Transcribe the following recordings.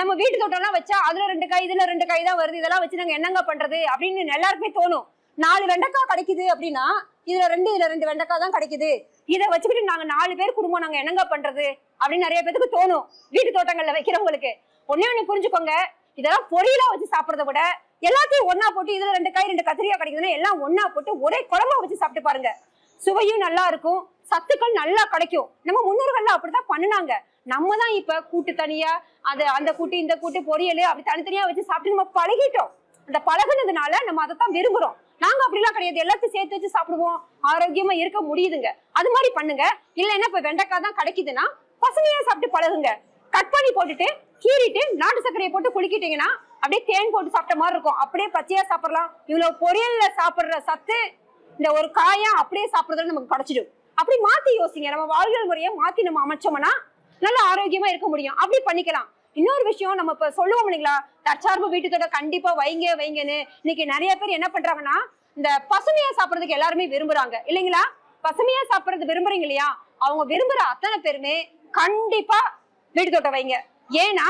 நம்ம வீட்டு தோட்டம்லாம் வச்சா அதுல ரெண்டு காய் இதுல ரெண்டு காய் தான் வருது. இதெல்லாம் வச்சு நாங்க என்னங்க பண்றது? அப்படின்னு எல்லாருக்குமே தோணும். நாலு வெண்டைக்காய் கிடைக்குது அப்படின்னா இதுல ரெண்டு இதுல ரெண்டு வெண்டைக்காய் தான் கிடைக்குது. இதை வச்சுக்கிட்டு நாங்க நாலு பேர் குடும்பம் நாங்க என்னங்க பண்றது? அப்படின்னு நிறைய பேருக்கு தோணும். வீட்டு தோட்டங்கள்ல வைக்கிறவங்களுக்கு. ஒன்னே ஒண்ணு புரிஞ்சுக்கோங்க. இதெல்லாம் பொரியலா வச்சு சாப்பிடறத விட எல்லாத்தையும் ஒன்னா போட்டு இதுல ரெண்டு காய் ரெண்டு கத்திரிக்காய் கிடைக்குதுன்னா எல்லாம் ஒன்னா போட்டு ஒரே குழம்பா வச்சு சாப்பிட்டு பாருங்க. சுவையும் நல்லா இருக்கும். சத்துக்கள் நல்லா கிடைக்கும். நம்ம முன்னோர்கள்லாம் அப்படிதான் பண்ணினாங்க. நம்ம தான் இப்ப கூட்டு தனியா அது அந்த கூட்டு இந்த கூட்டு பொரியல் அப்படி தனித்தனியா வச்சு சாப்பிட்டு நம்ம பழகிட்டோம். அந்த பழகுனதுனால நம்ம அதை தான் விரும்புறோம். நாங்க அப்படிலாம் கிடையாது. எல்லாத்தையும் சேர்த்து வச்சு சாப்பிடுவோம். ஆரோக்கியமா இருக்க முடியுதுங்க. அது மாதிரி பண்ணுங்க. இல்லைன்னா இப்ப வெண்டைக்காய் தான் கிடைக்குதுன்னா பசுமையா சாப்பிட்டு பழகுங்க. கட் பண்ணி போட்டுட்டு கீறிட்டு நாட்டு சர்க்கரையை போட்டு குளிக்கிட்டீங்கன்னா அப்படியே தேன் போட்டு சாப்பிட்ட மாதிரி இருக்கும். அப்படியே பச்சையா சாப்பிடலாம். இவ்வளவு பொரியல்ல சாப்பிடுற சத்து இந்த ஒரு காயா அப்படியே சாப்பிடுறதுல நமக்கு கிடைச்சிடும். அப்படி மாத்தி யோசிங்க. நம்ம வாழ்வியல் முறையை மாத்தி நம்ம அமைச்சோம்னா நல்ல ஆரோக்கியமா இருக்க முடியும். அப்படி பண்ணிக்கலாம். இன்னொரு விஷயம் நம்ம இப்ப சொல்லுவோம் இல்லைங்களா? தற்சார்பு வீட்டுத்தோட கண்டிப்பா வைங்க வைங்கன்னு. இன்னைக்கு நிறைய பேர் என்ன பண்றாங்கன்னா இந்த பசுமையா சாப்பிடுறதுக்கு எல்லாருமே விரும்புறாங்க. இல்லைங்களா? பசுமையா சாப்பிடறது விரும்புறீங்க இல்லையா? அவங்க விரும்புற அத்தனை பேருமே கண்டிப்பா வீட்டு தோட்டம் வைங்க. ஏன்னா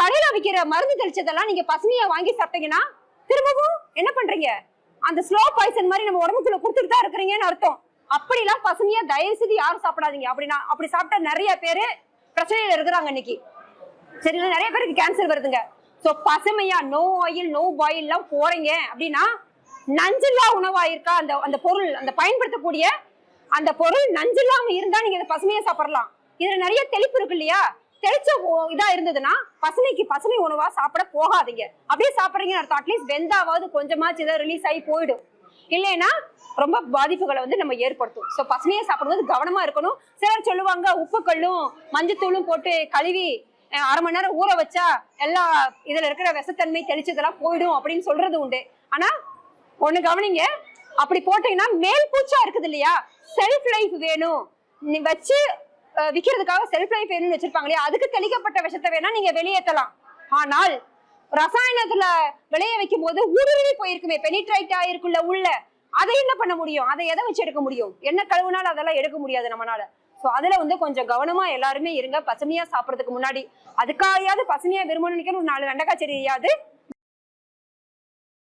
கடையில விற்கிற மருந்து தெளிச்சதெல்லாம் நீங்க பசுமையா வாங்கி சாப்பிட்டீங்கன்னா திரும்பவும் என்ன பண்றீங்க? அந்த ஸ்லோ பாய்சன் மாதிரி நம்ம உடம்புக்குள்ள கொடுத்துட்டு தான் இருக்கிறீங்கன்னு அர்த்தம். அப்படிலாம் பசுமையா தயவு செய்து யாரும் சாப்பிடாதீங்க. அப்படின்னா அப்படி சாப்பிட்டா நிறைய பேரு பிரச்சனையில இருக்கிறாங்க இன்னைக்கு. சரிங்களா? நிறைய பேருக்கு கேன்சர் வருதுங்க. சோ பசுமையா நோ ஆயில் நோ பாயில் எல்லாம் போறீங்க அப்படின்னா நஞ்சில்லா உணவா இருக்கா? அந்த அந்த பொருள் அந்த பயன்படுத்தக்கூடிய அந்த பொருள் நஞ்சில்லாம இருந்தா நீங்க அதை பசுமையா சாப்பிடலாம். இதுல நிறைய தெளிப்பு இருக்கு இல்லையா? தெளிச்ச இதா இருந்ததுன்னா பசுமைக்கு பசுமை உணவா சாப்பிட போகாதீங்க. அப்படியே சாப்பிடுறீங்கன்னு அர்த்தம். அட்லீஸ்ட் வெந்தாவது கொஞ்சமாச்சு இதை ரிலீஸ் ஆகி போயிடும். இல்லைன்னா ரொம்ப பாதிப்புகளை வந்து நம்ம ஏற்படுத்தும். ஸோ பசுமையை சாப்பிடும்போது கவனமா இருக்கணும். சிலர் சொல்லுவாங்க உப்புக்கல்லும் மஞ்சத்தூளும் போட்டு கழுவி அரை மணி நேரம் ஊற வச்சா எல்லா இதுல இருக்கிற விஷத்தன்மை தெளிச்சதெல்லாம் போயிடும் அப்படின்னு சொல்றது உண்டு. ஆனா ஒண்ணு கவனிங்க அப்படி போட்டீங்கன்னா மேல் பூச்சா இருக்குது இல்லையா? செல்ஃப் லைஃப் வேணும். நீ வச்சு விற்கிறதுக்காக செல்ஃப் லைஃப் வேணும்னு வச்சிருப்பாங்க இல்லையா? அதுக்கு தெளிக்கப்பட்ட விஷத்தை வேணா நீங்க வெளியேற்றலாம் ஆனால் ரசாயனத்துல விளைய வைக்கும் போது ஊடுருவி போயிருக்குமே பெனிட்ரைட் ஆயிருக்குள்ள உள்ள. அதை என்ன பண்ண முடியும்? அதை எதை வச்சு எடுக்க முடியும்? என்ன கழுவுனாலும் அதெல்லாம் எடுக்க முடியாது நம்மளால சோ அதுல வந்து கொஞ்சம் கவனமா எல்லாருமே இருங்க. பசுமையா சாப்பிடறதுக்கு முன்னாடி அதுக்காகையாவது பசுமையா விரும்பணும்னு நினைக்கிற ஒரு நாலு வெண்டைக்காய் செடியாவது